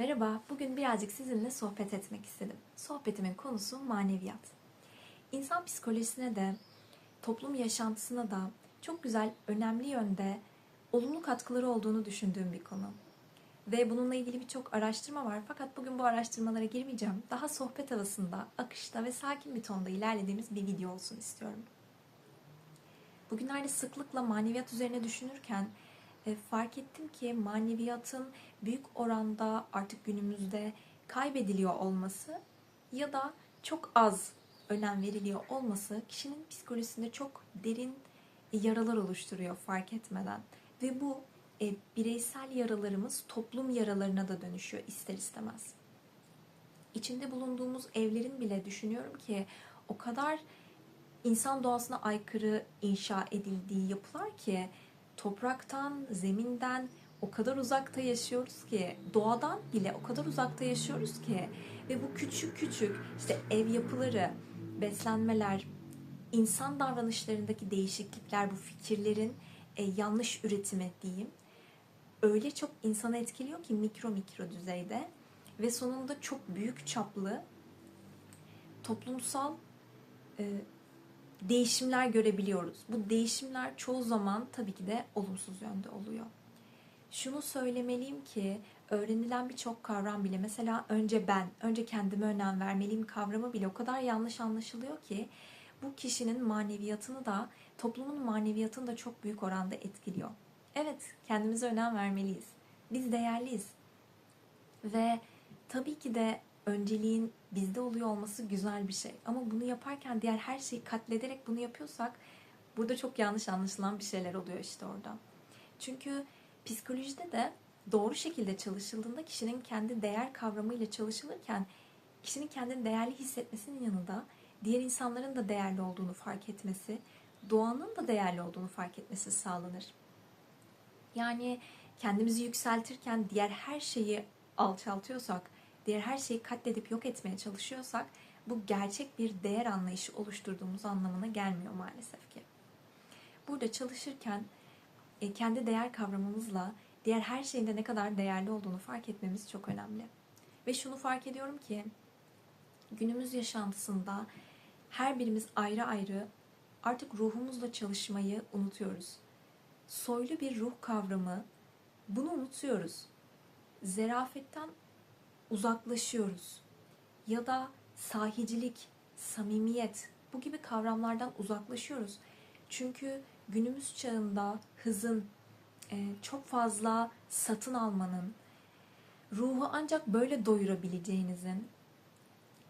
Merhaba, bugün birazcık sizinle sohbet etmek istedim. Sohbetimin konusu maneviyat. İnsan psikolojisine de, toplum yaşantısına da çok güzel, önemli yönde olumlu katkıları olduğunu düşündüğüm bir konu. Ve bununla ilgili birçok araştırma var fakat bugün bu araştırmalara girmeyeceğim. Daha sohbet havasında, akışta ve sakin bir tonda ilerlediğimiz bir video olsun istiyorum. Bugünlerde sıklıkla maneviyat üzerine düşünürken e, fark ettim ki maneviyatın büyük oranda artık günümüzde kaybediliyor olması ya da çok az önem veriliyor olması kişinin psikolojisinde çok derin yaralar oluşturuyor fark etmeden. Ve bu e, bireysel yaralarımız toplum yaralarına da dönüşüyor ister istemez. İçinde bulunduğumuz evlerin bile düşünüyorum ki o kadar insan doğasına aykırı inşa edildiği yapılar ki topraktan, zeminden o kadar uzakta yaşıyoruz ki, doğadan bile o kadar uzakta yaşıyoruz ki ve bu küçük küçük işte ev yapıları, beslenmeler, insan davranışlarındaki değişiklikler, bu fikirlerin e, yanlış üretimi diyeyim, öyle çok insanı etkiliyor ki mikro mikro düzeyde ve sonunda çok büyük çaplı toplumsal e, değişimler görebiliyoruz. Bu değişimler çoğu zaman tabii ki de olumsuz yönde oluyor. Şunu söylemeliyim ki öğrenilen birçok kavram bile mesela önce ben, önce kendime önem vermeliyim kavramı bile o kadar yanlış anlaşılıyor ki bu kişinin maneviyatını da toplumun maneviyatını da çok büyük oranda etkiliyor. Evet, kendimize önem vermeliyiz. Biz değerliyiz. Ve tabii ki de önceliğin bizde oluyor olması güzel bir şey. Ama bunu yaparken diğer her şeyi katlederek bunu yapıyorsak burada çok yanlış anlaşılan bir şeyler oluyor işte orada. Çünkü psikolojide de doğru şekilde çalışıldığında kişinin kendi değer kavramıyla çalışılırken kişinin kendini değerli hissetmesinin yanında diğer insanların da değerli olduğunu fark etmesi, doğanın da değerli olduğunu fark etmesi sağlanır. Yani kendimizi yükseltirken diğer her şeyi alçaltıyorsak, diğer her şeyi katledip yok etmeye çalışıyorsak bu gerçek bir değer anlayışı oluşturduğumuz anlamına gelmiyor maalesef ki. Burada çalışırken e, kendi değer kavramımızla diğer her şeyin de ne kadar değerli olduğunu fark etmemiz çok önemli. Ve şunu fark ediyorum ki günümüz yaşantısında her birimiz ayrı ayrı artık ruhumuzla çalışmayı unutuyoruz. Soylu bir ruh kavramı bunu unutuyoruz. Zerafetten uzaklaşıyoruz. Ya da sahicilik, samimiyet bu gibi kavramlardan uzaklaşıyoruz. Çünkü günümüz çağında hızın, e, çok fazla satın almanın, ruhu ancak böyle doyurabileceğinizin,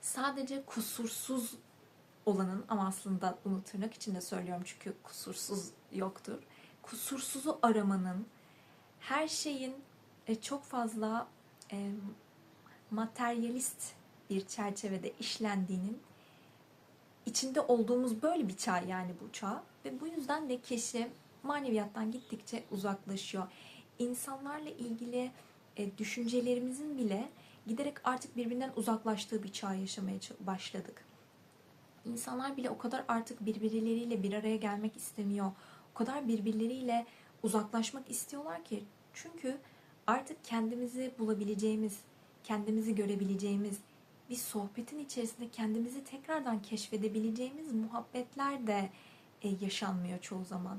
sadece kusursuz olanın ama aslında bunu tırnak içinde söylüyorum çünkü kusursuz yoktur. Kusursuzu aramanın, her şeyin e, çok fazla e, materyalist bir çerçevede işlendiğinin içinde olduğumuz böyle bir çağ yani bu çağ ve bu yüzden de kişi maneviyattan gittikçe uzaklaşıyor. İnsanlarla ilgili e, düşüncelerimizin bile giderek artık birbirinden uzaklaştığı bir çağ yaşamaya başladık. İnsanlar bile o kadar artık birbirleriyle bir araya gelmek istemiyor. O kadar birbirleriyle uzaklaşmak istiyorlar ki çünkü artık kendimizi bulabileceğimiz, kendimizi görebileceğimiz, bir sohbetin içerisinde kendimizi tekrardan keşfedebileceğimiz muhabbetler de e, yaşanmıyor çoğu zaman.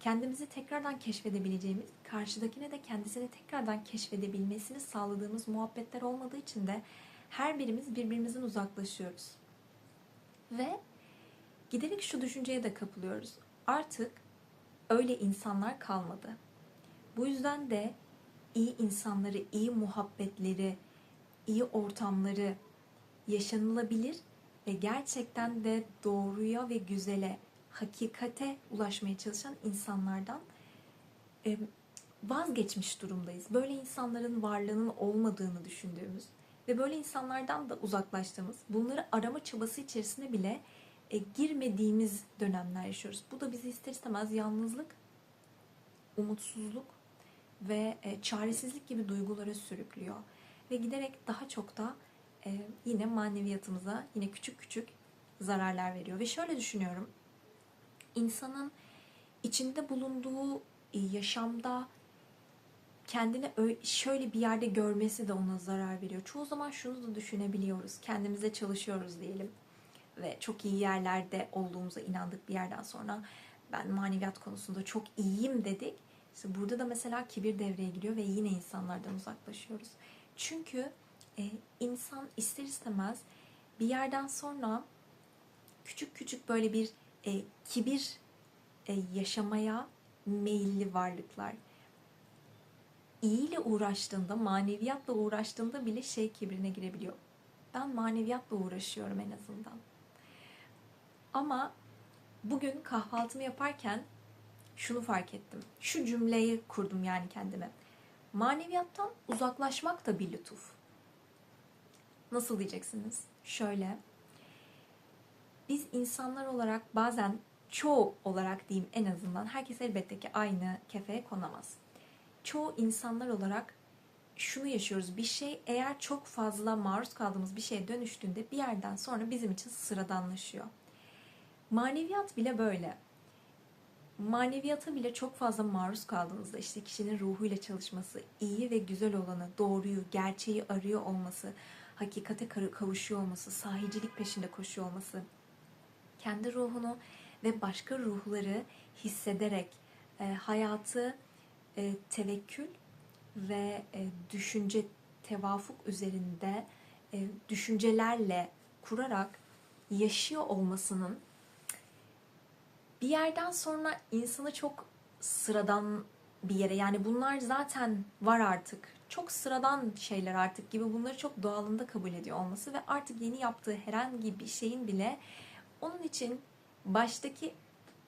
Kendimizi tekrardan keşfedebileceğimiz, karşıdakine de kendisini tekrardan keşfedebilmesini sağladığımız muhabbetler olmadığı için de her birimiz birbirimizden uzaklaşıyoruz. Ve giderek şu düşünceye de kapılıyoruz. Artık öyle insanlar kalmadı. Bu yüzden de iyi insanları, iyi muhabbetleri, iyi ortamları yaşanılabilir ve gerçekten de doğruya ve güzele, hakikate ulaşmaya çalışan insanlardan vazgeçmiş durumdayız. Böyle insanların varlığının olmadığını düşündüğümüz ve böyle insanlardan da uzaklaştığımız, bunları arama çabası içerisinde bile girmediğimiz dönemler yaşıyoruz. Bu da bizi ister istemez yalnızlık, umutsuzluk ve e, çaresizlik gibi duygulara sürüklüyor. Ve giderek daha çok da e, yine maneviyatımıza yine küçük küçük zararlar veriyor. Ve şöyle düşünüyorum. insanın içinde bulunduğu e, yaşamda kendini şöyle bir yerde görmesi de ona zarar veriyor. Çoğu zaman şunu da düşünebiliyoruz. Kendimize çalışıyoruz diyelim ve çok iyi yerlerde olduğumuza inandık bir yerden sonra ben maneviyat konusunda çok iyiyim dedik. İşte burada da mesela kibir devreye giriyor ve yine insanlardan uzaklaşıyoruz. Çünkü e, insan ister istemez bir yerden sonra küçük küçük böyle bir e, kibir e, yaşamaya meyilli varlıklar. İyiyle uğraştığında, maneviyatla uğraştığında bile şey kibrine girebiliyor. Ben maneviyatla uğraşıyorum en azından. Ama bugün kahvaltımı yaparken şunu fark ettim. Şu cümleyi kurdum yani kendime. Maneviyattan uzaklaşmak da bir lütuf. Nasıl diyeceksiniz? Şöyle. Biz insanlar olarak bazen çoğu olarak diyeyim en azından herkes elbette ki aynı kefeye konamaz. Çoğu insanlar olarak şunu yaşıyoruz. Bir şey eğer çok fazla maruz kaldığımız bir şeye dönüştüğünde bir yerden sonra bizim için sıradanlaşıyor. Maneviyat bile böyle. Maneviyata bile çok fazla maruz kaldığınızda işte kişinin ruhuyla çalışması, iyi ve güzel olanı, doğruyu, gerçeği arıyor olması, hakikate kavuşuyor olması, sahicilik peşinde koşuyor olması, kendi ruhunu ve başka ruhları hissederek e, hayatı e, tevekkül ve e, düşünce tevafuk üzerinde e, düşüncelerle kurarak yaşıyor olmasının bir yerden sonra insanı çok sıradan bir yere yani bunlar zaten var artık çok sıradan şeyler artık gibi bunları çok doğalında kabul ediyor olması ve artık yeni yaptığı herhangi bir şeyin bile onun için baştaki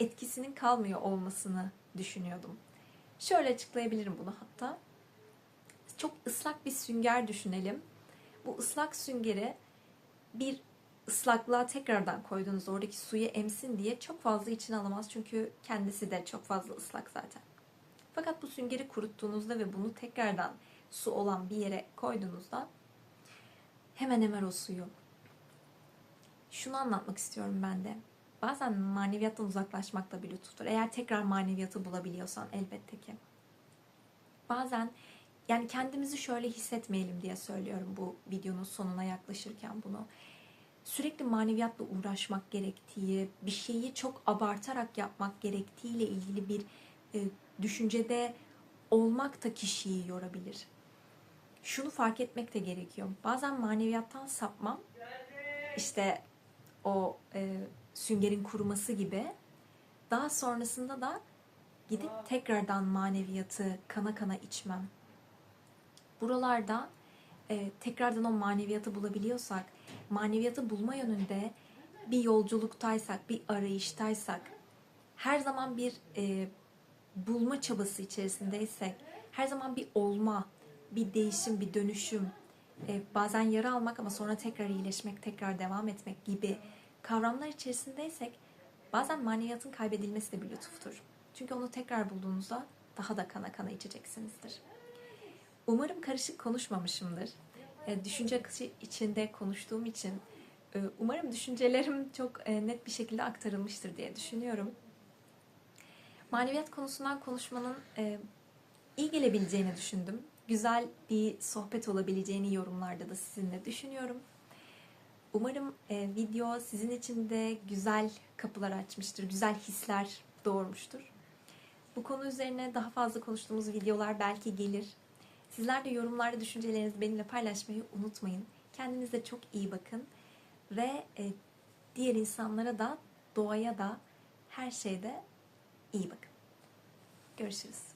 etkisinin kalmıyor olmasını düşünüyordum. Şöyle açıklayabilirim bunu hatta. Çok ıslak bir sünger düşünelim. Bu ıslak süngeri bir ıslaklığa tekrardan koyduğunuzda oradaki suyu emsin diye çok fazla içine alamaz. Çünkü kendisi de çok fazla ıslak zaten. Fakat bu süngeri kuruttuğunuzda ve bunu tekrardan su olan bir yere koyduğunuzda hemen hemen o suyu. Şunu anlatmak istiyorum ben de. Bazen maneviyattan uzaklaşmak da bir lütuftur. Eğer tekrar maneviyatı bulabiliyorsan elbette ki. Bazen yani kendimizi şöyle hissetmeyelim diye söylüyorum bu videonun sonuna yaklaşırken bunu. Sürekli maneviyatla uğraşmak gerektiği, bir şeyi çok abartarak yapmak gerektiğiyle ilgili bir e, düşüncede olmak da kişiyi yorabilir. Şunu fark etmek de gerekiyor. Bazen maneviyattan sapmam, işte o e, süngerin kuruması gibi. Daha sonrasında da gidip tekrardan maneviyatı kana kana içmem. Buralarda e, tekrardan o maneviyatı bulabiliyorsak, maneviyatı bulma yönünde bir yolculuktaysak, bir arayıştaysak, her zaman bir e, bulma çabası içerisindeysek, her zaman bir olma, bir değişim, bir dönüşüm, e, bazen yara almak ama sonra tekrar iyileşmek, tekrar devam etmek gibi kavramlar içerisindeysek bazen maneviyatın kaybedilmesi de bir lütuftur. Çünkü onu tekrar bulduğunuzda daha da kana kana içeceksinizdir. Umarım karışık konuşmamışımdır. E, düşünce akışı içinde konuştuğum için e, umarım düşüncelerim çok e, net bir şekilde aktarılmıştır diye düşünüyorum. Maneviyat konusundan konuşmanın iyi gelebileceğini düşündüm. Güzel bir sohbet olabileceğini yorumlarda da sizinle düşünüyorum. Umarım video sizin için de güzel kapılar açmıştır, güzel hisler doğurmuştur. Bu konu üzerine daha fazla konuştuğumuz videolar belki gelir. Sizler de yorumlarda düşüncelerinizi benimle paylaşmayı unutmayın. Kendinize çok iyi bakın ve e, diğer insanlara da doğaya da her şeyde iyi bakın. Görüşürüz.